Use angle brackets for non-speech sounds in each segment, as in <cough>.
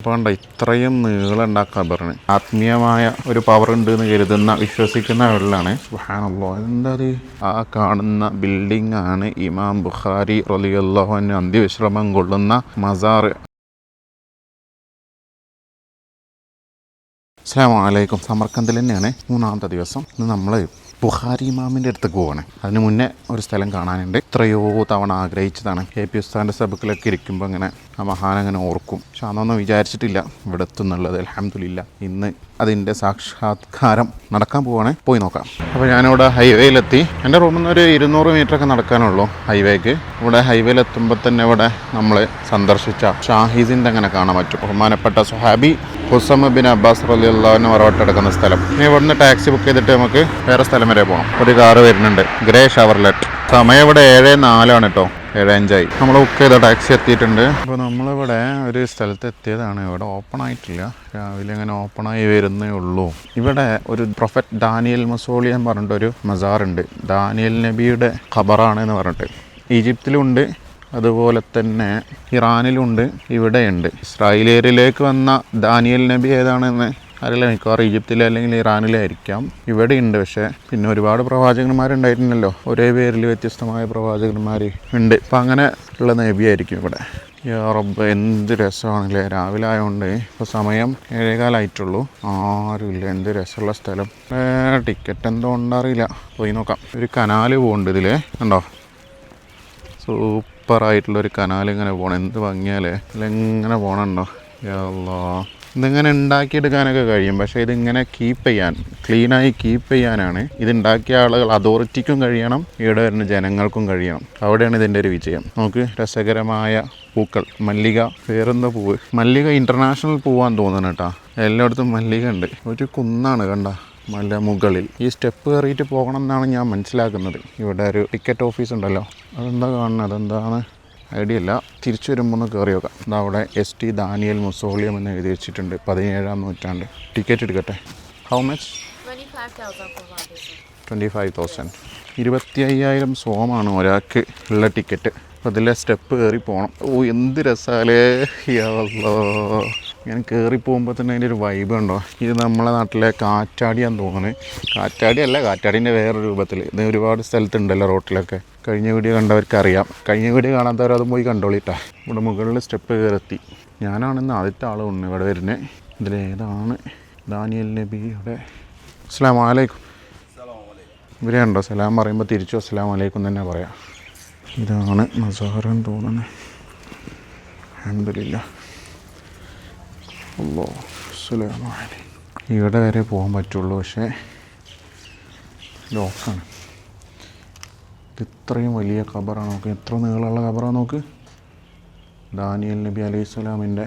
അപ്പോൾ കണ്ട ഇത്രയും നീളമുണ്ട് ആ ആത്മീയമായ ഒരു പവർ ഉണ്ട് എന്ന് കരുതുന്ന വിശ്വസിക്കുന്ന ആളിലാണ് സുബ്ഹാനല്ലാഹ് എന്താ അത് ആ കാണുന്ന ബിൽഡിംഗ് ആണ് ഇമാം ബുഖാരി റലിയല്ലാഹുവിന് അന്ത്യവിശ്രമം കൊള്ളുന്ന മസാർ. അസ്സാം വലൈക്കും സമർക്കന്തിൽ തന്നെയാണ് മൂന്നാമത്തെ ദിവസം. ഇന്ന് നമ്മൾ ബുഹാരി ഇമാമിന്റെ അടുത്തേക്ക് പോകണം അതിന് മുന്നേ ഒരു സ്ഥലം കാണാനുണ്ട്. എത്രയോ തവണ ആഗ്രഹിച്ചതാണ്. കെ പി ഉസ്താന്റെ സബക്കിലൊക്കെ ഇരിക്കുമ്പോൾ അങ്ങനെ ആ മഹാൻ അങ്ങനെ ഓർക്കും. പക്ഷെ അന്നൊന്നും വിചാരിച്ചിട്ടില്ല. ഇവിടെ എത്തുന്നുള്ളത് അലഹമില്ല ഇന്ന് അതിന്റെ സാക്ഷാത്കാരം നടക്കാൻ പോവാണ്. പോയി നോക്കാം. അപ്പോൾ ഞാനിവിടെ ഹൈവേയിലെത്തി. എന്റെ റൂമിൽ നിന്ന് ഒരു ഇരുന്നൂറ് മീറ്റർ ഒക്കെ നടക്കാനുള്ളൂ ഹൈവേക്ക്. ഇവിടെ ഹൈവേയിലെത്തുമ്പോൾ തന്നെ ഇവിടെ നമ്മൾ സന്ദർശിച്ച ഷാഹിദിന്റെ അങ്ങനെ കാണാൻ പറ്റും. ബഹുമാനപ്പെട്ട സുഹാബി ഹുസം ബിൻ അബ്ബാസ് പുറകോട്ട് കിടക്കുന്ന സ്ഥലം. ഇനി ഇവിടുന്ന് ടാക്സി ബുക്ക് ചെയ്തിട്ട് നമുക്ക് വേറെ സ്ഥലം വരെ പോകണം ഒരു കാറ് വരുന്നുണ്ട്. ഗ്രേ ഷവർലെറ്റ് സമയം ഇവിടെ ഏഴ് നാലാണ് കേട്ടോ. ഏഴ് അഞ്ചായി. നമ്മൾ ബുക്ക് ചെയ്ത ടാക്സി എത്തിയിട്ടുണ്ട്. അപ്പോൾ നമ്മളിവിടെ ഒരു സ്ഥലത്ത് എത്തിയതാണ്. ഇവിടെ ഓപ്പൺ ആയിട്ടില്ല. രാവിലെ അങ്ങനെ ഓപ്പൺ ആയി വരുന്നേ ഉള്ളൂ. ഇവിടെ ഒരു പ്രൊഫറ്റ് ഡാനിയൽ എന്ന് പറഞ്ഞിട്ടൊരു മസാറുണ്ട്. ഡാനിയൽ നബിയുടെ ഖബറാണ് എന്ന് പറഞ്ഞിട്ട്. ഈജിപ്തിലുണ്ട്. അതുപോലെ തന്നെ ഇറാനിലുണ്ട് ഇവിടെയുണ്ട്. ഇസ്രായേലിലേക്ക് വന്ന ദാനിയൽ നബി ഏതാണെന്ന് അറിയില്ല. മിക്കവാറും ഈജിപ്തിലെ അല്ലെങ്കിൽ ഇറാനിലായിരിക്കാം ഇവിടെയുണ്ട് പക്ഷേ പിന്നെ ഒരുപാട് പ്രവാചകന്മാരുണ്ടായിരുന്നല്ലോ ഒരേ പേരിൽ വ്യത്യസ്തമായ പ്രവാചകന്മാർ ഉണ്ട്. അപ്പം അങ്ങനെ ഉള്ള നബിയായിരിക്കും ഇവിടെ. യോറബ് എന്ത് രസമാണല്ലേ. രാവിലെ ആയതുകൊണ്ട് ഇപ്പോൾ സമയം ഏഴേകാലായിട്ടുള്ളൂ. ആരുമില്ല എന്ത് രസമുള്ള സ്ഥലം. ടിക്കറ്റ് എന്തോ ഉണ്ടറിയില്ല പോയി നോക്കാം. ഒരു കനാല് പോകുന്നുണ്ട് ഇതിൽ ഉണ്ടോ സൂപ്പറായിട്ടുള്ള കനാൽ ഇങ്ങനെ പോകണം എന്ത് ഭംഗിയാലേ. ഇതിലെങ്ങനെ പോകണുണ്ടോ എല്ലോ ഇതിങ്ങനെ ഉണ്ടാക്കിയെടുക്കാനൊക്കെ കഴിയും. പക്ഷേ ഇതിങ്ങനെ കീപ്പ് ചെയ്യാൻ ക്ലീനായി കീപ്പ് ചെയ്യാനാണ് ഇത് ഉണ്ടാക്കിയ ആളുകൾ അതോറിറ്റിക്കും കഴിയണം ഇവിടെ വരുന്ന ജനങ്ങൾക്കും കഴിയണം. അവിടെയാണ് ഇതിന്റെ ഒരു വിജയം. നമുക്ക് രസകരമായ പൂക്കൾ മല്ലിക പേരെന്ത പൂവ്? മല്ലിക ഇന്റർനാഷണൽ പൂവാൻ തോന്നുന്നു കേട്ടോ. എല്ലായിടത്തും മല്ലിക ഉണ്ട്. ഒരു കുന്നാണ് കണ്ട. മല മുകളിൽ ഈ സ്റ്റെപ്പ് കയറിയിട്ട് പോകണം എന്നാണ് ഞാൻ മനസ്സിലാക്കുന്നത്. ഇവിടെ ഒരു ടിക്കറ്റ് ഓഫീസ് ഉണ്ടല്ലോ. അതെന്താ കാണുന്നത് അതെന്താണ്? ഐഡിയ ഇല്ല. തിരിച്ചു വരുമ്പോൾ ഒന്ന് കയറി നോക്കാം. ഇതാ അവിടെ എസ് ടി ദാനിയൽ മുസോളിയം എന്ന് എഴുതി വെച്ചിട്ടുണ്ട് പതിനേഴാം നൂറ്റാണ്ട്. ടിക്കറ്റ് എടുക്കട്ടെ. How much 25,000 for one day. Twenty five thousand ഇരുപത്തി അയ്യായിരം സോമാണ് ഒരാൾക്ക് ഉള്ള ടിക്കറ്റ്. അതിലെ സ്റ്റെപ്പ് കയറി പോകണം ഓ എന്ത് രസാലേ. യാവല്ലോ ഞാൻ കയറി പോകുമ്പോൾ തന്നെ അതിന്റെ ഒരു വൈബ് ഉണ്ടോ ഇത് നമ്മളെ നാട്ടിലെ കാറ്റാടിയാന്ന് തോന്നുന്നത് കാറ്റാടി അല്ല കാറ്റാടീന്റെ വേറെ രൂപത്തിൽ ഇത് ഒരുപാട് സ്ഥലത്തുണ്ടല്ലോ റോട്ടിലൊക്കെ. കഴിഞ്ഞ വീഡിയോ കണ്ടവർക്ക് അറിയാം കഴിഞ്ഞ വീഡിയോ കാണാത്തവർ അത് പോയി കണ്ടോളിട്ടാ. ഇവിടെ മുകളിൽ സ്റ്റെപ്പ് കയറെത്തി. ഞാനാണെന്ന് ആദ്യത്തെ ആൾ ഉണ്ട് ഇവിടെ വരുന്നത് ഇതിലേതാണ് ദാനിയൽ നബിയുടെ അസ്സാം വലൈക്കും ഇവരെ ഉണ്ടോ സലാം പറയുമ്പോൾ തിരിച്ചു അസ്സാം വലൈക്കും തന്നെ പറയാം. ഇതാണ് മസാറെന്ന് തോന്നുന്നത് അഹമ്മദില്ല അല്ലോ അലൈക്കും ഇവിടെ വരെ പോകാൻ പറ്റുള്ളൂ പക്ഷേ ലോക്കാണ്. ഇത് ഇത്രയും വലിയ ഖബറാണ് നോക്ക്. എത്ര നീളമുള്ള ഖബറാണ് നോക്ക്? ദാനിയൽ നബി അലൈഹി സ്വലാമിന്റെ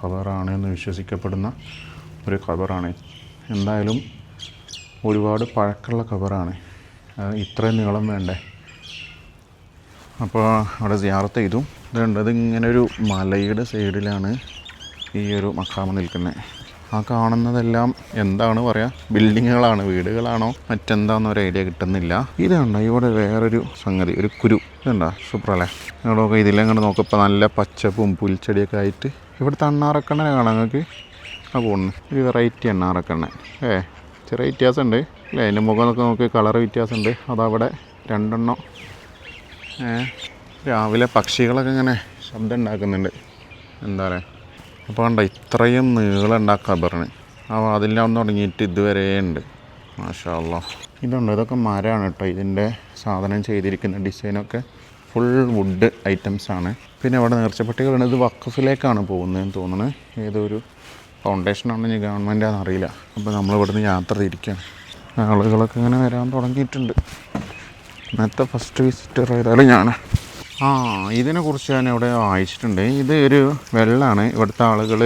ഖബറാണ് എന്ന് വിശ്വസിക്കപ്പെടുന്ന ഒരു ഖബറാണ്. എന്തായാലും ഒരുപാട് പഴക്കമുള്ള ഖബറാണ്. ഇത്രയും നീളം വേണ്ടേ? അപ്പോൾ അവിടെ സിയാറത്ത് ചെയ്തു. ഇതുണ്ട് ഇതിങ്ങനെ ഒരു മലയുടെ സൈഡിലാണ് ഈ ഒരു മക്കാമ നിൽക്കുന്നത് ആ കാണുന്നതെല്ലാം എന്താണ് പറയുക ബിൽഡിങ്ങുകളാണ് വീടുകളാണോ? മറ്റെന്താണെന്ന് ഒരു ഐഡിയ കിട്ടുന്നില്ല. ഇതുണ്ട്? ഇവിടെ വേറൊരു സംഗതി ഒരു കുരു. ഇതുണ്ടോ? സൂപ്പറല്ലേ ഞങ്ങളൊക്കെ ഇതിലങ്ങോട്ട് നോക്കപ്പോൾ നല്ല പച്ചപ്പും പുൽച്ചെടിയൊക്കെ ആയിട്ട് ഇവിടുത്തെ അണ്ണാറക്കണ്ണനെ കാണാം നിങ്ങൾക്ക്. ആ പോകുന്നു ഒരു വെറൈറ്റി എണ്ണാറക്കണ്ണൻ ഏ ചെറിയ വ്യത്യാസമുണ്ട് അല്ലേ? അതിന്റെ മുഖം നോക്കി കളർ വ്യത്യാസമുണ്ട് അതവിടെ രണ്ടെണ്ണം രാവിലെ പക്ഷികളൊക്കെ ഇങ്ങനെ ശബ്ദം ഉണ്ടാക്കുന്നുണ്ട്. എന്താ പറയുക അപ്പോൾ കണ്ട ഇത്രയും നീളം ഉണ്ടാക്കാൻ ഖബറിന് ആ വാതിലിന്റെ തുടങ്ങിയിട്ട് ഇതുവരെ ഉണ്ട്. മാഷാ അല്ലാ ഇതുണ്ട്? ഇതൊക്കെ മരമാണ് കേട്ടോ. ഇതിന്റെ സാധനം ചെയ്തിരിക്കുന്ന ഡിസൈനൊക്കെ ഫുൾ വുഡ് ഐറ്റംസ് ആണ്. പിന്നെ അവിടെ നേർച്ചപ്പെട്ടികളുണ്ട് ഇത് വക്കഫിലേക്കാണ് പോകുന്നതെന്ന് തോന്നുന്നത് ഏതൊരു ഫൗണ്ടേഷനാണെന്ന് ഇനി ഗവൺമെന്റ് അറിയില്ല. അപ്പോൾ നമ്മൾ ഇവിടുന്ന് യാത്ര തിരിക്കുകയാണ് ആളുകളൊക്കെ ഇങ്ങനെ വരാൻ തുടങ്ങിയിട്ടുണ്ട്. ഇന്നത്തെ ഫസ്റ്റ് വിസിറ്റർ ഏതായാലും ഞാൻ. ആ ഇതിനെക്കുറിച്ച് ഞാൻ ഇവിടെ വായിച്ചിട്ടുണ്ട്. ഇത് ഒരു വെള്ളമാണ് ഇവിടുത്തെ ആളുകൾ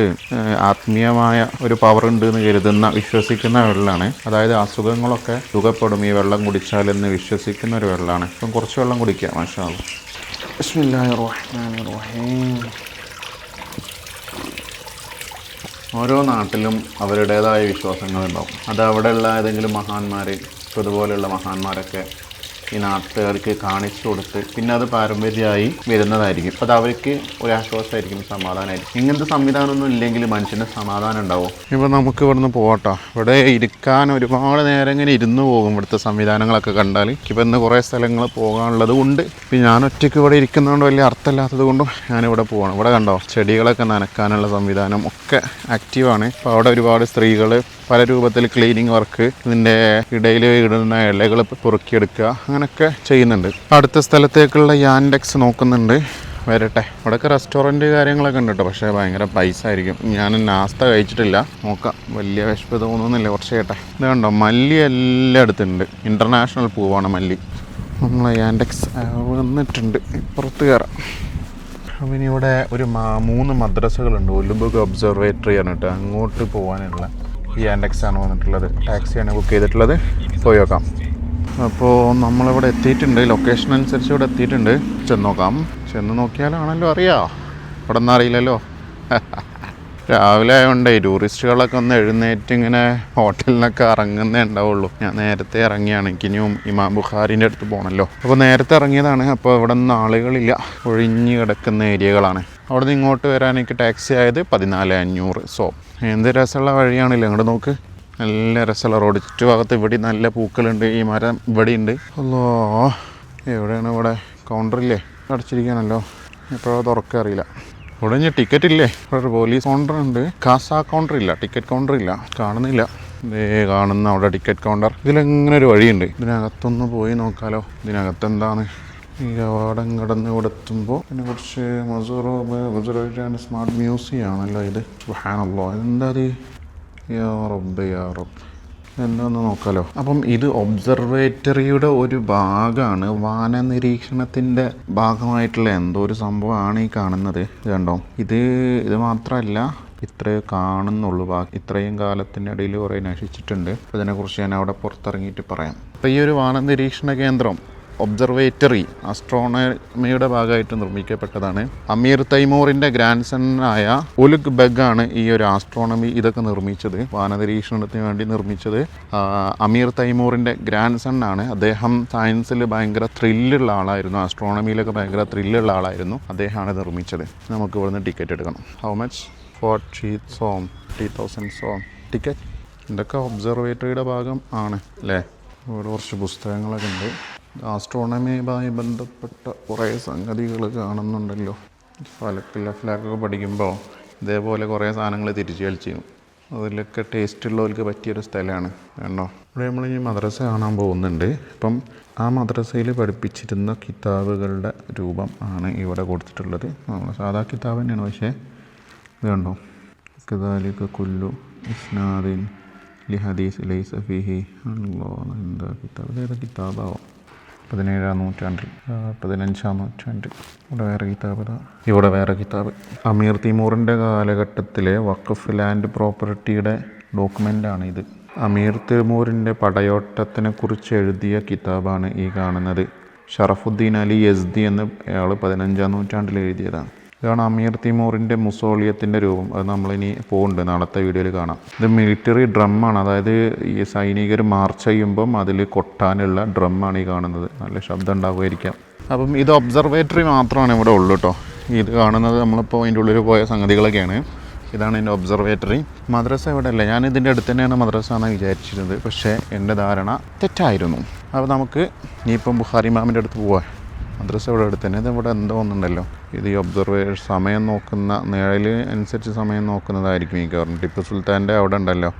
ആത്മീയമായ ഒരു പവർ ഉണ്ട് എന്ന് കരുതുന്ന വിശ്വസിക്കുന്ന വെള്ളമാണ് അതായത് അസുഖങ്ങളൊക്കെ സുഖപ്പെടും. ഈ വെള്ളം കുടിച്ചാൽ എന്ന് വിശ്വസിക്കുന്ന ഒരു വെള്ളമാണ് ഇപ്പം കുറച്ച് വെള്ളം കുടിക്കുക മാഷാ ബിസ്മില്ലാഹിർ റഹ്മാനിർ റഹീം ഓരോ നാട്ടിലും അവരുടേതായ വിശ്വാസങ്ങളുണ്ടാവും. അത് അവിടെയുള്ള ഏതെങ്കിലും മഹാന്മാർ ഇതുപോലെയുള്ള മഹാന്മാരൊക്കെ ഈ നാട്ടുകാർക്ക് കാണിച്ചു കൊടുത്ത് പിന്നെ അത് പാരമ്പര്യമായി വരുന്നതായിരിക്കും. അപ്പോൾ അത് അവർക്ക് ഒരു ആശ്വാസമായിരിക്കും സമാധാനമായിരിക്കും. ഇങ്ങനത്തെ സംവിധാനമൊന്നും ഇല്ലെങ്കിൽ മനുഷ്യന് സമാധാനം ഉണ്ടാവും. ഇപ്പോൾ നമുക്ക് ഇവിടുന്ന് പോകട്ടോ ഇവിടെ ഇരിക്കാൻ ഒരുപാട് നേരം ഇങ്ങനെ ഇരുന്ന് പോകും ഇവിടുത്തെ സംവിധാനങ്ങളൊക്കെ കണ്ടാൽ ഇപ്പോൾ ഇന്ന് കുറേ സ്ഥലങ്ങൾ പോകാനുള്ളത് കൊണ്ട് ഇപ്പം ഞാൻ ഒറ്റയ്ക്ക് ഇവിടെ ഇരിക്കുന്നതുകൊണ്ട് വലിയ അർത്ഥമില്ലാത്തത് കൊണ്ടും ഞാനിവിടെ പോകണം ഇവിടെ കണ്ടോ? ചെടികളൊക്കെ നനക്കാനുള്ള സംവിധാനം ഒക്കെ ആക്റ്റീവാണ് അപ്പോൾ അവിടെ ഒരുപാട് സ്ത്രീകൾ പല രൂപത്തിൽ ക്ലീനിങ് വർക്ക് ഇതിന്റെ ഇടയിൽ ഇടുന്ന ഇലകൾ പൊറുക്കിയെടുക്കുക. അങ്ങനെയൊക്കെ ചെയ്യുന്നുണ്ട്. അടുത്ത സ്ഥലത്തേക്കുള്ള യാൻഡെക്സ് നോക്കുന്നുണ്ട്. വരട്ടെ. ഇവിടെയൊക്കെ റെസ്റ്റോറന്റ് കാര്യങ്ങളൊക്കെ ഉണ്ട് കേട്ടോ പക്ഷേ ഭയങ്കര പൈസ ആയിരിക്കും. ഞാൻ നാസ്ത കഴിച്ചിട്ടില്ല. നോക്കാം. വലിയ വിശപ്പ് തോന്നുന്നില്ല കുറച്ച് കേട്ടെ. ഇത് കണ്ടോ? മല്ലി എല്ലായിടത്തുണ്ട് ഇന്റർനാഷണൽ പൂവാണ് മല്ലി. നമ്മൾ യാൻഡെക്സ് വന്നിട്ടുണ്ട്. പുറത്ത് കയറാം. അപ്പം ഇവിടെ ഒരു മൂന്ന് മദ്രസകളുണ്ട്. ഒലുബുഗ് ഒബ്സർവേറ്ററി ആണ് കേട്ടോ അങ്ങോട്ട് പോകാനുള്ള ഈ ആൻഡെക്സ് ആണ് വന്നിട്ടുള്ളത്. ടാക്സിയാണ് ബുക്ക് ചെയ്തിട്ടുള്ളത്. പോയി നോക്കാം. അപ്പോൾ നമ്മളിവിടെ എത്തിയിട്ടുണ്ട്. ലൊക്കേഷൻ അനുസരിച്ച് ഇവിടെ എത്തിയിട്ടുണ്ട്. ചെന്ന് നോക്കാം ചെന്ന് നോക്കിയാലാണല്ലോ അറിയാ. ഇവിടെ ഒന്നും അറിയില്ലല്ലോ. <laughs> രാവിലെ ആയതുകൊണ്ടേ ടൂറിസ്റ്റുകളൊക്കെ ഒന്ന് എഴുന്നേറ്റ് ഇങ്ങനെ ഹോട്ടലിനൊക്കെ ഇറങ്ങുന്നേ ഉണ്ടാവുള്ളൂ. ഞാൻ നേരത്തെ ഇറങ്ങിയാണ്. എനിക്കിനിയും ഇമാം ബുഖാരിന്റെ അടുത്ത് പോകണമല്ലോ അപ്പോൾ നേരത്തെ ഇറങ്ങിയതാണ്. അപ്പോൾ ഇവിടെ നിന്ന് ആളുകളില്ല. ഒഴിഞ്ഞു കിടക്കുന്ന ഏരിയകളാണ്. അവിടെ നിന്ന് ഇങ്ങോട്ട് വരാൻ എനിക്ക് ടാക്സി ആയത് പതിനാല് അഞ്ഞൂറ്. സോ എന്ത് രസമുള്ള വഴിയാണല്ലോ? ഇങ്ങോട്ട് നോക്ക്. നല്ല രസമുള്ള റോഡ്. ചുറ്റുഭാഗത്ത് ഇവിടെ നല്ല പൂക്കളുണ്ട് ഈ മരം ഇവിടെ ഉണ്ട് അല്ലോ എവിടെയാണ് ഇവിടെ? കൗണ്ടറില്ലേ? അടച്ചിരിക്കാനല്ലോ എപ്പോഴോ തുറക്കുക അറിയില്ല. ഇവിടെ ഞാൻ ടിക്കറ്റ് ഇല്ലേ? ഇവിടെ ഒരു പോലീസ് കൗണ്ടർ ഉണ്ട്. കാസ കൗണ്ടർ ഇല്ല ടിക്കറ്റ് കൗണ്ടർ ഇല്ല. കാണുന്നില്ല. ഇതേ കാണുന്ന അവിടെ ടിക്കറ്റ് കൗണ്ടർ ഇതിലെങ്ങനെ ഒരു വഴിയുണ്ട്. ഇതിനകത്തൊന്ന് പോയി നോക്കാലോ. ഇതിനകത്ത് എന്താണ് ഈ കവാടം കടന്ന് ഇവിടെ എത്തുമ്പോൾ പിന്നെ കുറച്ച് മസൂറോ മസൂറോ സ്മാർട്ട് മ്യൂസിയം ആണല്ലോ ഇത്. സുഹാനല്ലോ എന്താ യാ റബ്ബ് യാ റബ്ബ്. എന്താന്ന് നോക്കാലോ. അപ്പം ഇത് ഒബ്സർവേറ്ററിയുടെ ഒരു ഭാഗമാണ് വാന നിരീക്ഷണത്തിന്റെ ഭാഗമായിട്ടുള്ള എന്തോ ഒരു സംഭവമാണ് ഈ കാണുന്നത്. കണ്ടോ? ഇത് ഇത് മാത്രമല്ല ഇത്രയേ കാണുന്നുള്ളൂ. ബാക്കി ഇത്രയും കാലത്തിന്റെ ഇടയിൽ കുറേ നശിച്ചിട്ടുണ്ട്. അതിനെക്കുറിച്ച് ഞാൻ അവിടെ പുറത്തിറങ്ങിയിട്ട് പറയാം. അപ്പോൾ ഈ ഒരു വാന നിരീക്ഷണ കേന്ദ്രം ഒബ്സർവേറ്ററി ആസ്ട്രോണമിയുടെ ഭാഗമായിട്ട് നിർമ്മിക്കപ്പെട്ടതാണ്. അമീർ തൈമൂറിന്റെ ഗ്രാൻഡ് സണ്ണായ ഉലുഗ് ആണ് ഈ ഒരു ആസ്ട്രോണമി ഇതൊക്കെ നിർമ്മിച്ചത്. വാനനിരീക്ഷണത്തിന് വേണ്ടി നിർമ്മിച്ചത്. അമീർ തൈമൂറിന്റെ ഗ്രാൻഡ് സണ്ണാണ് അദ്ദേഹം സയൻസിൽ ഭയങ്കര ത്രില്ലുള്ള ആളായിരുന്നു. ആസ്ട്രോണമിയിലൊക്കെ ഭയങ്കര ത്രില്ലുള്ള ആളായിരുന്നു. അദ്ദേഹമാണ് നിർമ്മിച്ചത്. നമുക്ക് ഇവിടുന്ന് ടിക്കറ്റ് എടുക്കണം. ഹൗ മച്ച് ഫോർട്ടി സോം ത്രീ തൗസൻഡ് സോം ടിക്കറ്റ് ഇതൊക്കെ ഒബ്സർവേറ്ററിയുടെ ഭാഗം ആണ് അല്ലേ? ഇവിടെ കുറച്ച് പുസ്തകങ്ങളൊക്കെ ഉണ്ട്. ആസ്ട്രോണമിയുമായി ബന്ധപ്പെട്ട കുറേ സംഗതികൾ കാണുന്നുണ്ടല്ലോ. ഫലക്കില്ല ഫ്ലാഗൊക്കെ പഠിക്കുമ്പോൾ ഇതേപോലെ കുറേ സാധനങ്ങൾ തിരിച്ചു കളിച്ചിരുന്നു അതിലൊക്കെ ടേസ്റ്റ് ഉള്ളവർക്ക് പറ്റിയൊരു സ്ഥലമാണ്. കണ്ടോ? ഇവിടെ നമ്മൾ ഈ മദ്രസ കാണാൻ പോകുന്നുണ്ട്. അപ്പം ആ മദ്രസയിൽ പഠിപ്പിച്ചിരുന്ന കിതാബുകളുടെ രൂപം ആണ് ഇവിടെ കൊടുത്തിട്ടുള്ളത്. നമ്മൾ സാധാ കിതാബ് തന്നെയാണ്. പക്ഷേ ഇത് കണ്ടോ? കുല്ലു ഇസ്നാദിൻ ലി ഹദീസ് അല്ലോ എന്താ കിതാബ്? ഏതാ കിതാബാവോ? പതിനേഴാം നൂറ്റാണ്ടിൽ പതിനഞ്ചാം നൂറ്റാണ്ടിൽ ഇവിടെ വേറെ കിതാബ് ഇവിടെ വേറെ കിതാബ്. അമീർ തിമൂറിന്റെ കാലഘട്ടത്തിലെ വഖഫ് ലാൻഡ് പ്രോപ്പർട്ടിയുടെ ഡോക്യുമെന്റാണ് ഇത് അമീർ തിമൂറിന്റെ പടയോട്ടത്തിനെ കുറിച്ച് എഴുതിയ കിതാബാണ് ഈ കാണുന്നത്. ഷറഫുദ്ദീൻ അലി യസ്ദി എന്ന് അയാൾ പതിനഞ്ചാം നൂറ്റാണ്ടിൽ എഴുതിയതാണ്. ഇതാണ് അമീർ തിമൂറിന്റെ മുസോളിയത്തിന്റെ രൂപം. അത് നമ്മളിനി പോകുന്നുണ്ട് നാളത്തെ വീഡിയോയിൽ കാണാം. ഇത് മിലിറ്ററി ഡ്രമ്മാണ് അതായത് ഈ സൈനികർ മാർച്ച് ചെയ്യുമ്പം അതിൽ കൊട്ടാനുള്ള ഡ്രമ്മാണ് ഈ കാണുന്നത്. നല്ല ശബ്ദം ഉണ്ടാകുമായിരിക്കാം അപ്പം ഇത് ഒബ്സർവേറ്ററി മാത്രമാണ് ഇവിടെ ഉള്ളൂ കേട്ടോ. ഇത് കാണുന്നത് നമ്മളിപ്പോൾ അതിന്റെ ഉള്ളിൽ പോയ സംഗതികളൊക്കെയാണ്. ഇതാണ് എന്റെ ഒബ്സർവേറ്ററി മദ്രസ ഇവിടെ അല്ല. ഞാൻ ഇതിന്റെ അടുത്ത് തന്നെയാണ് മദ്രസ എന്നാണ് വിചാരിച്ചിരുന്നത്. പക്ഷേ എന്റെ ധാരണ തെറ്റായിരുന്നു. അപ്പോൾ നമുക്ക് ഇനിയിപ്പം ബുഹാരി മാമിന്റെ അടുത്ത് പോവാം. മദ്രസ ഇവിടെ അടുത്ത് തന്നെ ഇതിവിടെ എന്തോ ഒന്നുണ്ടല്ലോ ഇത് ഈ ഒബ്സർവേഷൻ സമയം നോക്കുന്ന നിഴൽ അനുസരിച്ച് സമയം നോക്കുന്നതായിരിക്കും ഈ കാരണം ടിപ്പു സുൽത്താന്റെ അവിടെ ഉണ്ടല്ലോ.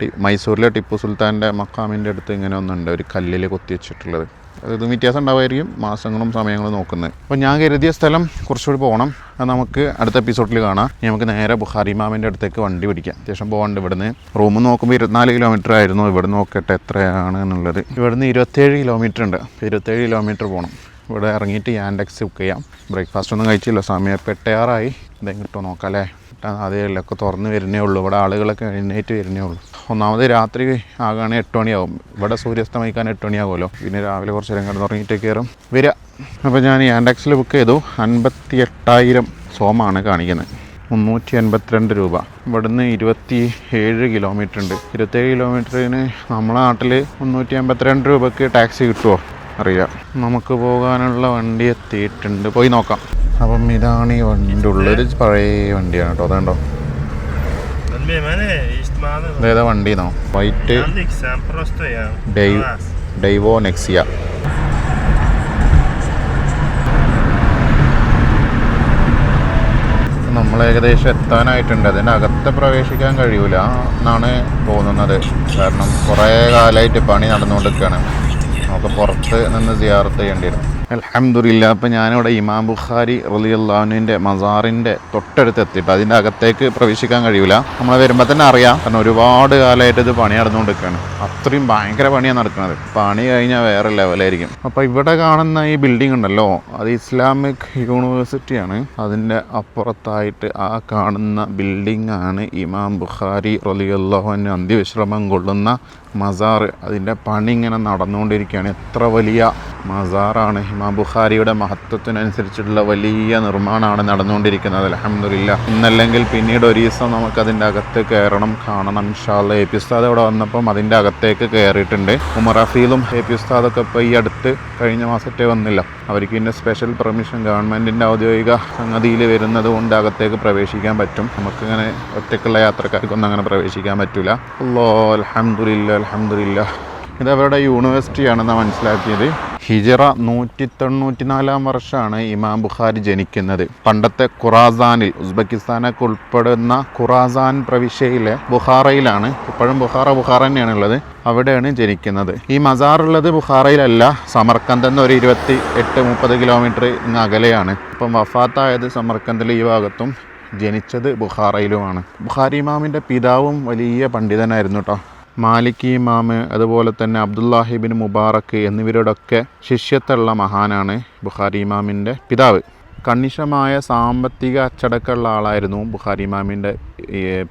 ടി മൈസൂരിലെ ടിപ്പു സുൽത്താന്റെ മക്കാമിന്റെ അടുത്ത് ഇങ്ങനെ ഒന്നുണ്ട്. ഒരു കല്ലിൽ കൊത്തി വെച്ചിട്ടുള്ളത്. അത് വ്യത്യാസം ഉണ്ടാവുമായിരിക്കും മാസങ്ങളും സമയങ്ങളും നോക്കുന്നത്. അപ്പോൾ ഞാൻ കരുതിയ സ്ഥലം കുറച്ചുകൂടി പോകണം. അത് നമുക്ക് അടുത്ത എപ്പിസോഡിൽ കാണാം. നമുക്ക് നേരെ ബുഹാരി മാമിന്റെ അടുത്തേക്ക് വണ്ടി പിടിക്കാം. അത്യാവശ്യം പോകണ്ട് ഇവിടുന്ന്. റൂം നോക്കുമ്പോൾ ഇരുപത്തിനാല് കിലോമീറ്റർ ആയിരുന്നു. ഇവിടെ നോക്കട്ടെ എത്രയാണ് എന്നുള്ളത്. ഇവിടുന്ന് ഇരുപത്തേഴ് കിലോമീറ്റർ ഉണ്ട്. ഇരുപത്തേഴ് കിലോമീറ്റർ പോകണം ഇവിടെ ഇറങ്ങിയിട്ട് യാൻഡെക്സ് ബുക്ക് ചെയ്യാം. ബ്രേക്ക്ഫാസ്റ്റ് ഒന്നും കഴിച്ചില്ല. സമയം പെട്ടയാറായി എന്തെങ്കിലും കിട്ടുമോ നോക്കാം അല്ലേ അതേ ഇല്ലൊക്കെ തുറന്ന് വരുന്നേ ഉള്ളൂ. ഇവിടെ ആളുകളൊക്കെ എഴുന്നേറ്റ് വരുന്നേ ഉള്ളൂ. ഒന്നാമത് രാത്രി ആകുകയാണെങ്കിൽ എട്ട് മണിയാവും ഇവിടെ സൂര്യാസ്തമിക്കാൻ എട്ട് മണിയാകുമല്ലോ പിന്നെ രാവിലെ കുറച്ച് നേരം കിടന്ന് ഉറങ്ങിയിട്ട് കയറും വരിക അപ്പോൾ ഞാൻ യാൻഡെക്സിൽ ബുക്ക് ചെയ്തു. അൻപത്തി എട്ടായിരം സോമാണ് കാണിക്കുന്നത്. മുന്നൂറ്റി അൻപത്തിരണ്ട് രൂപ. ഇവിടുന്ന് ഇരുപത്തി ഏഴ് കിലോമീറ്റർ ഉണ്ട് ഇരുപത്തേഴ് കിലോമീറ്ററിന് നമ്മളെ നാട്ടിൽ മുന്നൂറ്റി എൺപത്തിരണ്ട് രൂപയ്ക്ക് ടാക്സി കിട്ടുമോ അറിയാം. നമുക്ക് പോകാനുള്ള വണ്ടി എത്തിയിട്ടുണ്ട്. പോയി നോക്കാം. അപ്പം ഇതാണ് ഈ വണ്ടിന്റെ ഉള്ളൊരു പഴയ വണ്ടിയാണ് കേട്ടോ. അതുണ്ടോ? med വണ്ടിന്നോ വൈറ്റ്. Daewoo Nexia. നമ്മൾ ഏകദേശം എത്താനായിട്ടുണ്ട്. അതിന്റെ അകത്ത് പ്രവേശിക്കാൻ കഴിയൂല എന്നാണ് തോന്നുന്നത്. കാരണം കുറേ കാലമായിട്ട് പണി നടന്നുകൊണ്ടിരിക്കുകയാണ്. നമുക്ക് പുറത്ത് നിന്ന് സിയാറത്ത് ചെയ്യേണ്ടി വരും. അലഹമില്ല അപ്പം ഞാനിവിടെ ഇമാം ബുഖാരി റലിയുള്ളാഹുവിന്റെ മസാറിന്റെ തൊട്ടടുത്ത് എത്തിയിട്ട് അതിന്റെ അകത്തേക്ക് പ്രവേശിക്കാൻ കഴിയില്ല നമ്മൾ വരുമ്പോൾ തന്നെ അറിയാം. കാരണം ഒരുപാട് കാലമായിട്ട് ഇത് പണി നടന്നുകൊണ്ടിരിക്കുകയാണ്. അത്രയും ഭയങ്കര പണിയാണ് നടക്കുന്നത് പണി കഴിഞ്ഞാൽ വേറെ ലെവലായിരിക്കും. അപ്പോൾ ഇവിടെ കാണുന്ന ഈ ബിൽഡിംഗ് ഉണ്ടല്ലോ അത് ഇസ്ലാമിക് യൂണിവേഴ്സിറ്റിയാണ് അതിന്റെ അപ്പുറത്തായിട്ട് ആ കാണുന്ന ബിൽഡിംഗ് ആണ് ഇമാം ബുഖാരി റലിയുള്ളാഹുവിന് അന്ത്യവിശ്രമം കൊള്ളുന്ന മസാർ അതിന്റെ പണി ഇങ്ങനെ നടന്നുകൊണ്ടിരിക്കുകയാണ്. എത്ര വലിയ മസാറാണ് ഇമാം ബുഖാരിയുടെ മഹത്വത്തിനനുസരിച്ചിട്ടുള്ള വലിയ നിർമ്മാണമാണ് നടന്നുകൊണ്ടിരിക്കുന്നത്. അലഹമില്ല ഇന്നല്ലെങ്കിൽ പിന്നീട് ഒരു ദിവസം നമുക്ക് അതിന്റെ അകത്ത് കയറണം കാണണം ഇൻഷാല്ല എ പി ഉസ്താദ് ഇവിടെ വന്നപ്പം അതിന്റെ അകത്തേക്ക് കയറിയിട്ടുണ്ട്. ഉമർ റഫീലും എ പി ഉസ്താദൊക്കെ ഇപ്പോൾ ഈ അടുത്ത് കഴിഞ്ഞ മാസത്തെ വന്നില്ല. അവർക്ക് ഇന്ന സ്പെഷ്യൽ പെർമിഷൻ ഗവൺമെന്റിന്റെ ഔദ്യോഗിക സംഗതിയിൽ വരുന്നത് കൊണ്ട് അകത്തേക്ക് പ്രവേശിക്കാൻ പറ്റും. നമുക്കിങ്ങനെ ഒറ്റക്കുള്ള യാത്രക്കാർക്കൊന്നും അങ്ങനെ പ്രവേശിക്കാൻ പറ്റില്ല അല്ലോ അലഹമില്ല അലഹമില്ല ഇത് അവരുടെ യൂണിവേഴ്സിറ്റിയാണെന്ന് മനസ്സിലാക്കിയത്. ഹിജറ നൂറ്റി തൊണ്ണൂറ്റി നാലാം വർഷമാണ് ഇമാം ബുഖാരി ജനിക്കുന്നത്. പണ്ടത്തെ ഖുറാസാനിൽ ഉസ്ബെക്കിസ്ഥാനൊക്കെ ഉൾപ്പെടുന്ന ഖുറാസാൻ പ്രവിശ്യയിലെ ബുഖാറയിലാണ് ഇപ്പോഴും ബുഖാറ ബുഖാറ തന്നെയാണ് ഉള്ളത് അവിടെയാണ് ജനിക്കുന്നത്. ഈ മസാർ ഉള്ളത് ബുഖാറയിലല്ല സമർക്കന്ത് എന്ന ഒരു ഇരുപത്തി എട്ട് മുപ്പത് കിലോമീറ്റർ ഇങ്ങ് അകലെയാണ് ഇപ്പം വഫാത്തായത് സമർക്കന്തിലെ ഈ ഭാഗത്തും ജനിച്ചത് ബുഖാറയിലുമാണ്. ബുഖാരി ഇമാമിന്റെ പിതാവും വലിയ പണ്ഡിതനായിരുന്നു കേട്ടോ മാലിക് ഇമാമ് അതുപോലെ തന്നെ അബ്ദുല്ലാഹിബിൻ മുബാറക്ക് എന്നിവരോടൊക്കെ ശിഷ്യത്തുള്ള മഹാനാണ് ബുഖാരി ഇമാമിന്റെ പിതാവ്. കണിശമായ സാമ്പത്തിക അച്ചടക്കമുള്ള ആളായിരുന്നു ബുഖാരി ഇമാമിന്റെ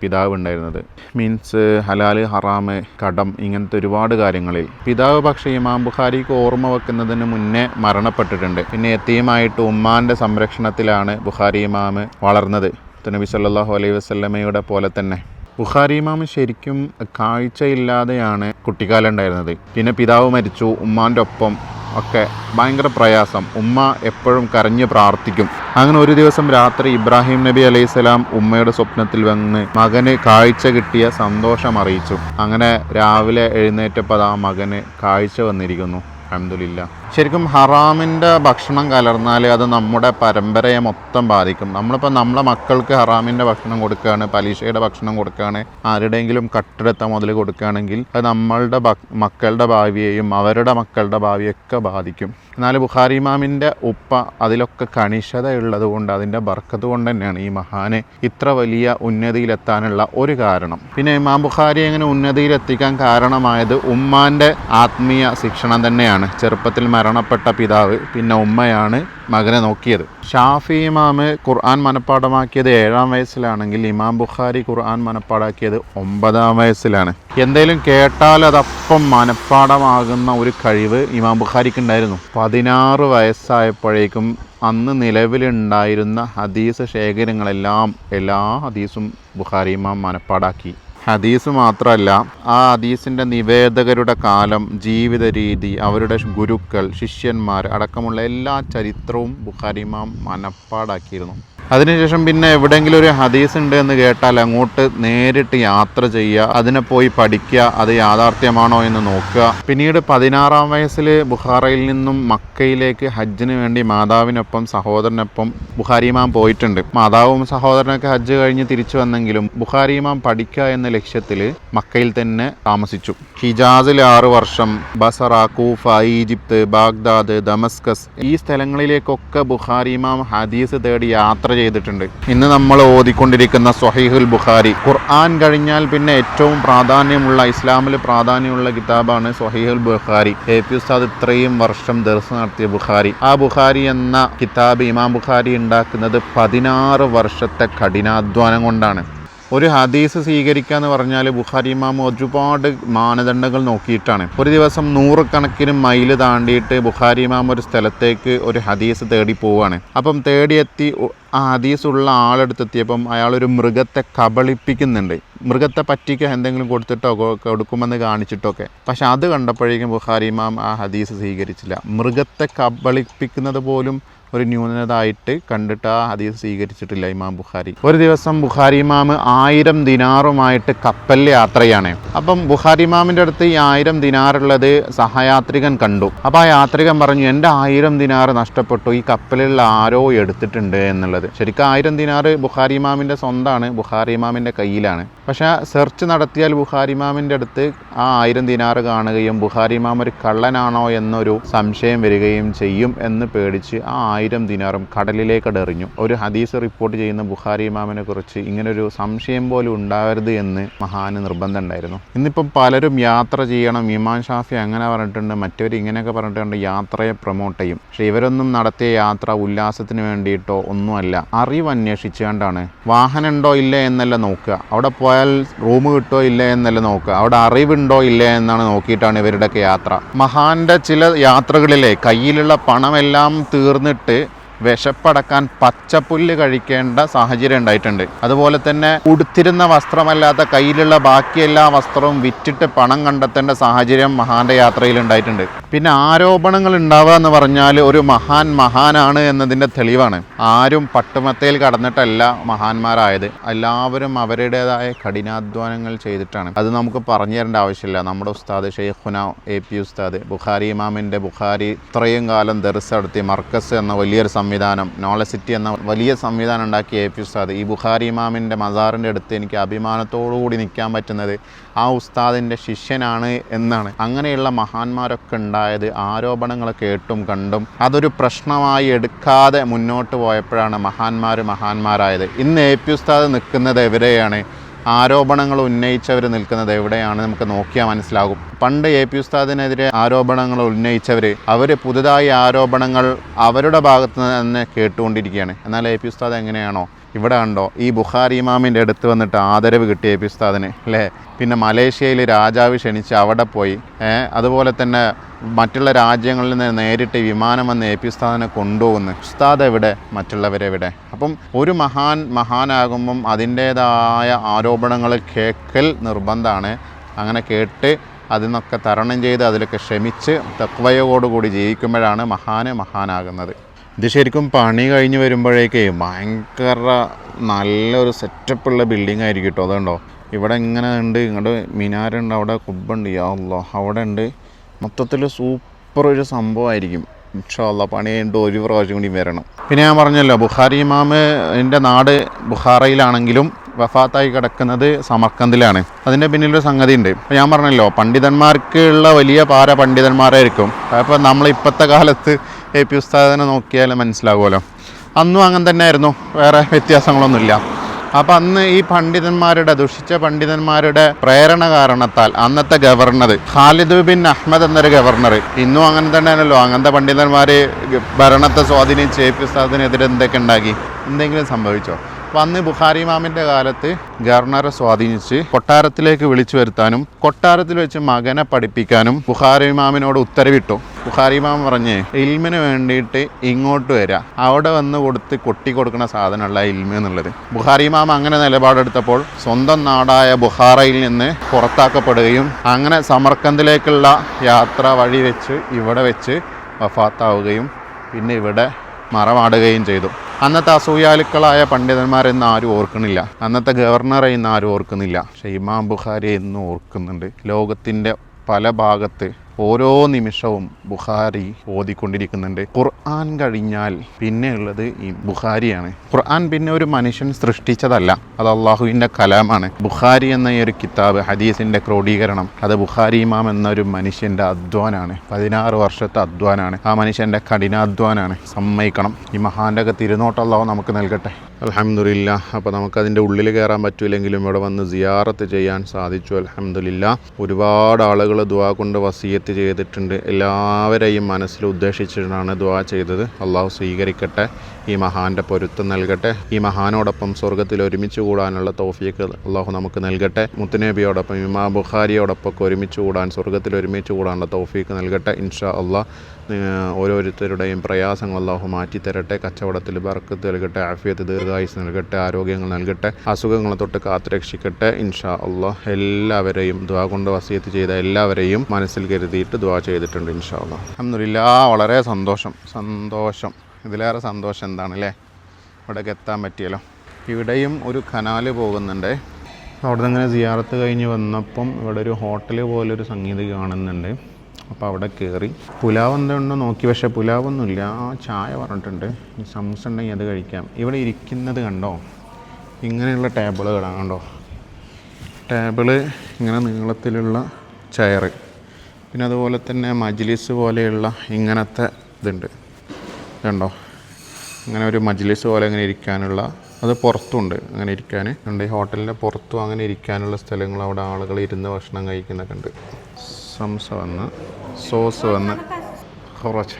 പിതാവ് ഉണ്ടായിരുന്നത്. മീൻസ് ഹലാൽ ഹറാമ് കടം ഇങ്ങനത്തെ ഒരുപാട് കാര്യങ്ങളിൽ. പിതാവ് പക്ഷേ ഇമാം ബുഖാരിക്ക് ഓർമ്മ വെക്കുന്നതിന് മുന്നേ മരണപ്പെട്ടിട്ടുണ്ട്. പിന്നെ എത്തിയുമായിട്ട് ഉമ്മാന്റെ സംരക്ഷണത്തിലാണ് ബുഖാരി ഇമാമ് വളർന്നത്. നബി സല്ലാഹു അലൈഹി വസ്ലമയുടെ പോലെ തന്നെ. ബുഖാരി ഇമാം ശരിക്കും കാഴ്ചയില്ലാതെയാണ് കുട്ടിക്കാലം ഉണ്ടായിരുന്നത്. പിന്നെ പിതാവ് മരിച്ചു ഉമ്മാന്റെ ഒപ്പം ഒക്കെ ഭയങ്കര പ്രയാസം. ഉമ്മ എപ്പോഴും കരഞ്ഞ് പ്രാർത്ഥിക്കും. അങ്ങനെ ഒരു ദിവസം രാത്രി ഇബ്രാഹിം നബി അലൈഹി സ്വലാം ഉമ്മയുടെ സ്വപ്നത്തിൽ വന്ന് മകന് കാഴ്ച കിട്ടിയ സന്തോഷം അറിയിച്ചു. അങ്ങനെ രാവിലെ എഴുന്നേറ്റപ്പോൾ ആ മകന് കാഴ്ച വന്നിരിക്കുന്നു. അഹമ്മദില്ല ശരിക്കും ഹറാമിന്റെ ഭക്ഷണം കലർന്നാൽ അത് നമ്മുടെ പരമ്പരയെ മൊത്തം ബാധിക്കും. നമ്മളിപ്പോൾ നമ്മളെ മക്കൾക്ക് ഹറാമിന്റെ ഭക്ഷണം കൊടുക്കുകയാണ് പലിശയുടെ ഭക്ഷണം കൊടുക്കുകയാണ് ആരുടെയെങ്കിലും കട്ടെടുത്ത മുതൽ കൊടുക്കുകയാണെങ്കിൽ അത് നമ്മളുടെ മക്കളുടെ ഭാവിയെയും അവരുടെ മക്കളുടെ ഭാവിയൊക്കെ ബാധിക്കും. എന്നാൽ ബുഖാരി ഇമാമിന്റെ ഉപ്പ അതിലൊക്കെ കണിശത ഉള്ളത് കൊണ്ട് അതിന്റെ ബർക്കത്ത് കൊണ്ട് തന്നെയാണ് ഈ മഹാന് ഇത്ര വലിയ ഉന്നതിയിലെത്താനുള്ള ഒരു കാരണം. പിന്നെ ഇമാം ബുഖാരി എങ്ങനെ ഉന്നതിയിലെത്തിക്കാൻ കാരണമായത് ഉമ്മാന്റെ ആത്മീയ ശിക്ഷണം തന്നെയാണ്. ചെറുപ്പത്തിൽ മരണപ്പെട്ട പിതാവ് പിന്നെ ഉമ്മയാണ് മകനെ നോക്കിയത്. ഷാഫി ഇമാമ് ഖുർആൻ മനഃപ്പാടമാക്കിയത് ഏഴാം വയസ്സിലാണെങ്കിൽ ഇമാം ബുഖാരി ഖുർആൻ മനഃപ്പാടാക്കിയത് ഒമ്പതാം വയസ്സിലാണ്. എന്തെങ്കിലും കേട്ടാൽ അതപ്പം മനഃപ്പാടമാകുന്ന ഒരു കഴിവ് ഇമാം ബുഖാരിക്ക് ഉണ്ടായിരുന്നു. പതിനാറ് വയസ്സായപ്പോഴേക്കും അന്ന് നിലവിലുണ്ടായിരുന്ന ഹദീസ് ശേഖരങ്ങളെല്ലാം എല്ലാ ഹദീസും ബുഖാരി ഇമാം മനഃപ്പാടാക്കി. ഹദീസ് മാത്രമല്ല ആ ഹദീസിന്റെ നിവേദകരുടെ കാലം ജീവിത രീതി അവരുടെ ഗുരുക്കൾ ശിഷ്യന്മാർ അടക്കമുള്ള എല്ലാ ചരിത്രവും ബുഖാരിമാം മനപ്പാടാക്കിയിരുന്നു. അതിനുശേഷം പിന്നെ എവിടെയെങ്കിലും ഒരു ഹദീസ് ഉണ്ട് എന്ന് കേട്ടാൽ അങ്ങോട്ട് നേരിട്ട് യാത്ര ചെയ്യുക അതിനെ പോയി പഠിക്കുക അത് യാഥാർത്ഥ്യമാണോ എന്ന് നോക്കുക. പിന്നീട് പതിനാറാം വയസ്സിൽ ബുഹാറയിൽ നിന്നും മക്കയിലേക്ക് ഹജ്ജിന് വേണ്ടി മാതാവിനൊപ്പം സഹോദരനൊപ്പം ബുഹാരിമാം പോയിട്ടുണ്ട്. മാതാവും സഹോദരനൊക്കെ ഹജ്ജ് കഴിഞ്ഞ് തിരിച്ചു വന്നെങ്കിലും ബുഹാരിമാം പഠിക്കുക എന്ന ലക്ഷ്യത്തിൽ മക്കയിൽ തന്നെ താമസിച്ചു. ഹിജാസിൽ ആറ് വർഷം Basra Kufa Egypt Baghdad Damascus ഈ സ്ഥലങ്ങളിലേക്കൊക്കെ ബുഹാരിമാം ഹദീസ് തേടി യാത്ര ചെയ്തിട്ടുണ്ട്. ഇന്ന് നമ്മൾ ഓതിക്കൊണ്ടിരിക്കുന്ന സ്വഹീഹുൽ ബുഖാരി. ഖുർആൻ കഴിഞ്ഞാൽ പിന്നെ ഏറ്റവും പ്രാധാന്യമുള്ള ഇസ്ലാമിൽ പ്രാധാന്യമുള്ള കിതാബാണ് സ്വഹീഹുൽ ബുഖാരി. എ പി ഉസ്താദ് ഇത്രയും വർഷം ദർസ് നടത്തിയ ബുഖാരി. ആ ബുഖാരി എന്ന കിതാബ് ഇമാം ബുഖാരി ഉണ്ടാക്കുന്നത് പതിനാറ് വർഷത്തെ കഠിനാധ്വാനം കൊണ്ടാണ്. ഒരു ഹദീസ് സ്വീകരിക്കുക എന്ന് പറഞ്ഞാൽ ബുഖാരി ഇമാം ഒരുപാട് മാനദണ്ഡങ്ങൾ നോക്കിയിട്ടാണ്. ഒരു ദിവസം നൂറുകണക്കിന് മൈൽ താണ്ടിയിട്ട് ബുഖാരി ഇമാം ഒരു സ്ഥലത്തേക്ക് ഒരു ഹദീസ് തേടി പോവുകയാണ് അപ്പം തേടിയെത്തി ആ ഹദീസുള്ള ആളെടുത്തെത്തിയപ്പം അയാളൊരു മൃഗത്തെ കബളിപ്പിക്കുന്നുണ്ട്. മൃഗത്തെ പറ്റിക്ക് എന്തെങ്കിലും കൊടുത്തിട്ടോ കൊടുക്കുമെന്ന് കാണിച്ചിട്ടൊക്കെ. പക്ഷെ അത് കണ്ടപ്പോഴേക്കും ബുഖാരി ഇമാം ആ ഹദീസ് സ്വീകരിച്ചില്ല. മൃഗത്തെ കബളിപ്പിക്കുന്നത് പോലും ഒരു ന്യൂനതായിട്ട് കണ്ടിട്ട് ആ ഹദീസ് സ്വീകരിച്ചിട്ടില്ല ഇമാം ബുഖാരി. ഒരു ദിവസം ബുഖാരി ഇമാം ആയിരം ദിനാറുമായിട്ട് കപ്പൽ യാത്രയാണ്. അപ്പം ബുഖാരി ഇമാമിന്റെ അടുത്ത് ഈ ആയിരം ദിനാറുള്ളത് സഹയാത്രികൻ കണ്ടു. അപ്പോൾ ആ യാത്രികൻ പറഞ്ഞു എന്റെ ആയിരം ദിനാറ് നഷ്ടപ്പെട്ടു. ഈ കപ്പലിൽ ആരോ എടുത്തിട്ടുണ്ട് എന്നുള്ളത്. ശരിക്കും ആയിരം ദിനാറ് ബുഖാരി ഇമാമിന്റെ സ്വന്തമാണ് ബുഖാരി ഇമാമിന്റെ കയ്യിലാണ്. പക്ഷേ സെർച്ച് നടത്തിയാൽ ബുഖാരി ഇമാമിന്റെ അടുത്ത് ആ ആയിരം ദിനാറ് കാണുകയും ബുഖാരി ഇമാം ഒരു കള്ളനാണോ എന്നൊരു സംശയം വരികയും ചെയ്യും എന്ന് പേടിച്ച് ആ ആയിരം ദിനാറും കടലിലേക്കടെറിഞ്ഞു ഒരു ഹദീസ് റിപ്പോർട്ട് ചെയ്യുന്ന ബുഖാരി ഇമാമിനെ കുറിച്ച് ഇങ്ങനൊരു സംശയം പോലും ഉണ്ടാവരുത് എന്ന് മഹാന് നിർബന്ധം ഉണ്ടായിരുന്നു. ഇന്നിപ്പം പലരും യാത്ര ചെയ്യണം ഇമാൻ ഷാഫി അങ്ങനെ പറഞ്ഞിട്ടുണ്ട് മറ്റവർ ഇങ്ങനെയൊക്കെ പറഞ്ഞിട്ടുണ്ട് യാത്രയെ പ്രൊമോട്ട് ചെയ്യും. പക്ഷെ ഇവരൊന്നും നടത്തിയ യാത്ര ഉല്ലാസത്തിന് വേണ്ടിയിട്ടോ ഒന്നുമല്ല അറിവ് അന്വേഷിച്ചുകൊണ്ടാണ്. വാഹനം ഉണ്ടോ ഇല്ല എന്നല്ല നോക്കുക. അവിടെ പോയാൽ റൂം കിട്ടോ ഇല്ല എന്നല്ല നോക്കുക. അവിടെ അറിവുണ്ടോ ഇല്ല എന്നാണ് നോക്കിയിട്ടാണ് ഇവരുടെയൊക്കെ യാത്ര. മഹാന്റെ ചില യാത്രകളിലെ കയ്യിലുള്ള പണമെല്ലാം തീർന്നിട്ട് parte വിശപ്പടക്കാൻ പച്ചപ്പുല്ല് കഴിക്കേണ്ട സാഹചര്യം ഉണ്ടായിട്ടുണ്ട്. അതുപോലെ തന്നെ ഉടുത്തിരുന്ന വസ്ത്രമല്ലാത്ത കയ്യിലുള്ള ബാക്കി എല്ലാ വസ്ത്രവും വിറ്റിട്ട് പണം കണ്ടെത്തേണ്ട സാഹചര്യം മഹാന്റെ യാത്രയിൽ ഉണ്ടായിട്ടുണ്ട്. പിന്നെ ആരോപണങ്ങൾ ഉണ്ടാവുക എന്ന് പറഞ്ഞാൽ ഒരു മഹാൻ മഹാനാണ് എന്നതിന്റെ തെളിവാണ്. ആരും പട്ടുമത്തയിൽ കടന്നിട്ടല്ല മഹാന്മാരായത്. എല്ലാവരും അവരുടേതായ കഠിനാധ്വാനങ്ങൾ ചെയ്തിട്ടാണ്. അത് നമുക്ക് പറഞ്ഞു തരേണ്ട ആവശ്യമില്ല. നമ്മുടെ ഉസ്താദ് ഷെയ്ഖുന എ പി ഉസ്താദ് ബുഖാരി ഇമാമിന്റെ ബുഖാരി ഇത്രയും കാലം ദർസ് നടത്തി മർക്കസ് എന്ന വലിയൊരു സംവിധാനം നോളജ് സിറ്റി എന്ന വലിയ സംവിധാനം ഉണ്ടാക്കിയ എ പി ഉസ്താദ്. ഈ ബുഖാരി ഇമാമിന്റെ മസാറിന്റെ അടുത്ത് എനിക്ക് അഭിമാനത്തോടു കൂടി നിൽക്കാൻ പറ്റുന്നത് ആ ഉസ്താദിന്റെ ശിഷ്യനാണ് എന്നാണ്. അങ്ങനെയുള്ള മഹാന്മാരൊക്കെ ഉണ്ടായത് ആരോപണങ്ങൾ കേട്ടും കണ്ടും അതൊരു പ്രശ്നമായി എടുക്കാതെ മുന്നോട്ട് പോയപ്പോഴാണ് മഹാന്മാർ മഹാന്മാരായത്. ഇന്ന് എ പി ഉസ്താദ് നിൽക്കുന്നത് എവിടെയാണ്? ആരോപണങ്ങൾ ഉന്നയിച്ചവർ നിൽക്കുന്നത് എവിടെയാണ് നമുക്ക് നോക്കിയാൽ മനസ്സിലാകും. പണ്ട് എ പി ഉസ്താദിനെതിരെ ആരോപണങ്ങൾ ഉന്നയിച്ചവർ അവർ പുതുതായി ആരോപണങ്ങൾ അവരുടെ ഭാഗത്ത് തന്നെ കേട്ടുകൊണ്ടിരിക്കുകയാണ്. എന്നാൽ എ പി ഉസ്താദ് എങ്ങനെയാണോ ഇവിടെ കണ്ടോ? ഈ ബുഖാരി ഇമാമിന്റെ അടുത്ത് വന്നിട്ട് ആദരവ് കിട്ടിയ പിസ്താദിന് അല്ലേ? പിന്നെ മലേഷ്യയിൽ രാജാവ് ക്ഷണിച്ച് അവിടെ പോയി അതുപോലെ തന്നെ മറ്റുള്ള രാജ്യങ്ങളിൽ നിന്ന് നേരിട്ട് വിമാനം വന്ന് എ പി ഉസ്താദിനെ കൊണ്ടുപോകുന്നു. ഉസ്താദ് എവിടെ? മറ്റുള്ളവരെവിടെ അപ്പം ഒരു മഹാൻ മഹാനാകുമ്പം അതിന്റേതായ ആരോപണങ്ങൾ കേൾക്കൽ നിർബന്ധമാണ്. അങ്ങനെ കേട്ട് അതിനൊക്കെ തരണം ചെയ്ത് അതിലൊക്കെ ക്ഷമിച്ച് തക്വയോടുകൂടി ജീവിക്കുമ്പോഴാണ് മഹാന് മഹാനാകുന്നത്. ഇത് ശരിക്കും പണി കഴിഞ്ഞ് വരുമ്പോഴേക്കേ ഭയങ്കര നല്ലൊരു സെറ്റപ്പുള്ള ബിൽഡിംഗ് ആയിരിക്കും കേട്ടോ അതുണ്ടോ? ഇവിടെ ഇങ്ങനെ ഉണ്ട് ഇങ്ങോട്ട് മിനാരുണ്ട് അവിടെ കുബ്ബുണ്ട്. യാ അല്ലോ അവിടെ ഉണ്ട്. മൊത്തത്തിൽ സൂപ്പർ ഒരു സംഭവമായിരിക്കും. ഇൻഷാല്ല പണി കഴിഞ്ഞിട്ട് ഒരു പ്രാവശ്യം കൂടി വരണം. പിന്നെ ഞാൻ പറഞ്ഞല്ലോ ബുഖാരി ഇമാമിന്റെ നാട് ബുഖാറയിലാണെങ്കിലും വഫാത്തായി കിടക്കുന്നത് സമർക്കന്തിലാണ്. അതിന്റെ പിന്നിലൊരു സംഗതി ഉണ്ട് ഞാൻ പറഞ്ഞല്ലോ പണ്ഡിതന്മാർക്കുള്ള വലിയ പാര പണ്ഡിതന്മാരായിരിക്കും. അപ്പോൾ നമ്മൾ ഇപ്പോഴത്തെ കാലത്ത് എ പി ഉസ്താദിനെ നോക്കിയാൽ മനസ്സിലാകുമല്ലോ. അന്നും അങ്ങനെ തന്നെ ആയിരുന്നു വേറെ വ്യത്യാസങ്ങളൊന്നുമില്ല. അപ്പം അന്ന് ഈ പണ്ഡിതന്മാരുടെ ദുഷിച്ച പണ്ഡിതന്മാരുടെ പ്രേരണ കാരണത്താൽ അന്നത്തെ ഗവർണർ ഖാലിദ് ബിൻ അഹമ്മദ് എന്നൊരു ഗവർണർ ഇന്നും അങ്ങനെ തന്നെയാണല്ലോ. അങ്ങനത്തെ പണ്ഡിതന്മാർ ഭരണത്തെ സ്വാധീനിച്ച് എ പി ഉസ്താദിനെതിരെ എന്തൊക്കെ ഉണ്ടാക്കി? എന്തെങ്കിലും സംഭവിച്ചോ? അന്ന് ബുഖാരി ഇമാമിന്റെ കാലത്ത് ഗവർണറെ സ്വാധീനിച്ച് കൊട്ടാരത്തിലേക്ക് വിളിച്ചു വരുത്താനും കൊട്ടാരത്തിൽ വെച്ച് മകനെ പഠിപ്പിക്കാനും ബുഖാരി ഇമാമിനോട് ഉത്തരവിട്ടു. ബുഖാരി ഇമാം പറഞ്ഞ് ഇൽമിന് വേണ്ടിയിട്ട് ഇങ്ങോട്ട് വരിക അവിടെ വന്ന് കൊടുത്ത് കൊട്ടി കൊടുക്കുന്ന സാധനമല്ല ഇൽമ എന്നുള്ളത്. ബുഖാരി ഇമാം അങ്ങനെ നിലപാടെടുത്തപ്പോൾ സ്വന്തം നാടായ ബുഖാറയിൽ നിന്ന് പുറത്താക്കപ്പെടുകയും അങ്ങനെ സമർക്കന്ദിലേക്കുള്ള യാത്ര വഴി വെച്ച് ഇവിടെ വെച്ച് വഫാത്താവുകയും പിന്നെ ഇവിടെ മറമാടുകയും ചെയ്തു. അന്നത്തെ അസൂയാലുക്കളായ പണ്ഡിതന്മാരെ ഇന്ന് ആരും ഓർക്കണില്ല. അന്നത്തെ ഗവർണറെ ഇന്ന് ആരും ഓർക്കുന്നില്ല. പക്ഷേ ഇമാം ബുഖാരിയെ ഓർക്കുന്നുണ്ട്. ലോകത്തിന്റെ പല ഭാഗത്ത് ഓരോ നിമിഷവും ബുഖാരി ഓതിക്കൊണ്ടിരിക്കുന്നുണ്ട്. ഖുർആൻ കഴിഞ്ഞാൽ പിന്നെയുള്ളത് ഈ ബുഖാരിയാണ്. ഖുർആൻ പിന്നെ ഒരു മനുഷ്യൻ സൃഷ്ടിച്ചതല്ല. അത് അള്ളാഹുവിന്റെ കലാമാണ്. ബുഖാരി എന്ന ഈ ഒരു കിതാബ് ഹദീസിന്റെ ക്രോഡീകരണം അത് ബുഖാരി ഇമാം എന്നൊരു മനുഷ്യന്റെ അധ്വാനാണ്. പതിനാറ് വർഷത്തെ അധ്വാനാണ്. ആ മനുഷ്യന്റെ കഠിനാധ്വാനാണ്. സമ്മതിക്കണം. ഈ മഹാന്റെ ഒക്കെ തിരുനോട്ടം അള്ളാഹു നമുക്ക് നൽകട്ടെ. അലഹമില്ല അപ്പോൾ നമുക്കതിന്റെ ഉള്ളിൽ കയറാൻ പറ്റില്ലെങ്കിലും ഇവിടെ വന്ന് സിയാറത്ത് ചെയ്യാൻ സാധിച്ചു. അലഹമില്ല ഒരുപാട് ആളുകൾ ദുവാ കൊണ്ട് വസീയത്ത് ചെയ്തിട്ടുണ്ട്. എല്ലാവരെയും മനസ്സിൽ ഉദ്ദേശിച്ചിട്ടാണ് ദുവാ ചെയ്തത്. അള്ളാഹു സ്വീകരിക്കട്ടെ. ഈ മഹാന്റെ പൊരുത്തം നൽകട്ടെ. ഈ മഹാനോടൊപ്പം സ്വർഗത്തിൽ ഒരുമിച്ച് കൂടാനുള്ള തോഫിയൊക്കെ അള്ളാഹു നമുക്ക് നൽകട്ടെ. മുത്തുനബിയോടൊപ്പം ഇമാ ബുഖാരിയോടൊപ്പം ഒക്കെ ഒരുമിച്ച് കൂടാൻ സ്വർഗത്തിൽ ഒരുമിച്ച് കൂടാനുള്ള തോഫിയൊക്കെ നൽകട്ടെ. ഇൻഷാ അള്ളാഹ് ഓരോരുത്തരുടെയും പ്രയാസങ്ങൾ അള്ളാഹു മാറ്റി തരട്ടെ കച്ചവടത്തിൽ ബർക്കത്ത് നൽകട്ടെ ആഫിയത്ത് ദീർഘായുസ് നൽകട്ടെ ആരോഗ്യങ്ങൾ നൽകട്ടെ അസുഖങ്ങളെ തൊട്ട് കാത്തുരക്ഷിക്കട്ടെ ഇൻഷാ അള്ളാഹ് എല്ലാവരെയും ദ്വാ കൊണ്ട് വസീത്ത് ചെയ്ത എല്ലാവരെയും മനസ്സിൽ കരുതിയിട്ട് ദ്വാ ചെയ്തിട്ടുണ്ട് ഇൻഷാ അള്ളാഹ് അഹമ്മദില്ല വളരെ സന്തോഷം സന്തോഷം. ഇതിലേറെ സന്തോഷം എന്താണല്ലേ? ഇവിടേക്ക് എത്താൻ പറ്റിയല്ലോ. ഇവിടെയും ഒരു കനാല് പോകുന്നുണ്ട്. അവിടെ നിന്ന് ഇങ്ങനെ സിയാറത്ത് കഴിഞ്ഞ് വന്നപ്പം ഇവിടെ ഒരു ഹോട്ടൽ പോലൊരു സംഗീതി കാണുന്നുണ്ട്. അപ്പോൾ അവിടെ കയറി പുലാവ് എന്തുണ്ടോ നോക്കി. പക്ഷേ പുലാവൊന്നുമില്ല. ആ ചായ പറഞ്ഞിട്ടുണ്ട്. സംസ് ഉണ്ടെങ്കിൽ അത് കഴിക്കാം. ഇവിടെ ഇരിക്കുന്നത് കണ്ടോ? ഇങ്ങനെയുള്ള ടേബിളുകളാണ് കണ്ടോ? ടേബിൾ ഇങ്ങനെ നീളത്തിലുള്ള ചെയറ് പിന്നെ അതുപോലെ തന്നെ മജ്ലിസ് പോലെയുള്ള ഇങ്ങനത്തെ ഇതുണ്ട്. ഇതുണ്ടോ ഇങ്ങനെ ഒരു മജ്ലിസ് പോലെ ഇങ്ങനെ ഇരിക്കാനുള്ള അത് പുറത്തുണ്ട്. അങ്ങനെ ഇരിക്കാൻ. ഉണ്ട് ഈ ഹോട്ടലിന്റെ പുറത്തും അങ്ങനെ ഇരിക്കാനുള്ള സ്ഥലങ്ങൾ അവിടെ ആളുകൾ ഇരുന്ന് ഭക്ഷണം കഴിക്കുന്നൊക്കെ ഉണ്ട്. സംസ വന്ന് സോസ് വന്ന്. കുറച്ച്.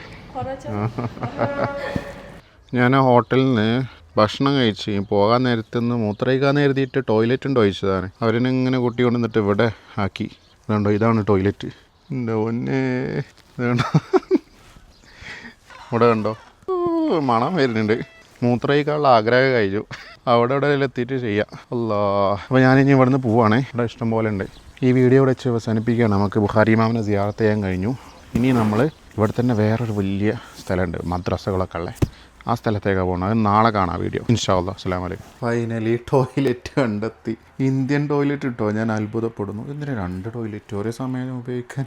ഞാൻ ഹോട്ടലിൽ നിന്ന് ഭക്ഷണം കഴിച്ച് പോകാൻ നേരത്തുനിന്ന് മൂത്രയിക്കാൻ നേരത്തിയിട്ട് ടോയ്ലറ്റ് ഉണ്ട് ഒഴിച്ചതാണ് ഇങ്ങനെ കൂട്ടി കൊണ്ടുവന്നിട്ട് ഇവിടെ ആക്കി. ഇതുണ്ടോ ഇതാണ് ടോയ്ലറ്റ് എന്റെ ഒന്നേ ഇതുണ്ടോ. ഇവിടെ കണ്ടോ? മണം വരുന്നുണ്ട്. മൂത്രയിക്കാനുള്ള ആഗ്രഹം കഴിച്ചു അവിടെ ഇവിടെ എത്തിയിട്ട് ചെയ്യാം. അല്ലാ. അപ്പോൾ ഞാനിനി ഇവിടുന്ന് പോവാണേ. ഇവിടെ ഇഷ്ടം പോലെ ഉണ്ട്. ഈ വീഡിയോ ഇവിടെ വെച്ച് അവസാനിപ്പിക്കുകയാണ്. നമുക്ക് ബുഹാരി മാമിനെ സിയാറത്ത് ചെയ്യാൻ കഴിഞ്ഞു. ഇനി നമ്മൾ ഇവിടെ തന്നെ വേറൊരു വലിയ സ്ഥലമുണ്ട് മദ്രസകളൊക്കെ ഉള്ളത് ആ സ്ഥലത്തേക്കാണ് പോകുന്നത് അത് നാളെ കാണാം വീഡിയോ. ഇൻഷാല്ല അസ്സാം വലൈക്കും ഫൈനലി ടോയ്ലറ്റ് കണ്ടെത്തി. ഇന്ത്യൻ ടോയ്ലറ്റ് ഇട്ടോ? ഞാൻ അത്ഭുതപ്പെടുന്നു. ഇതിന് രണ്ട് ടോയ്ലറ്റ് ഒരേ സമയം ഉപയോഗിക്കാൻ?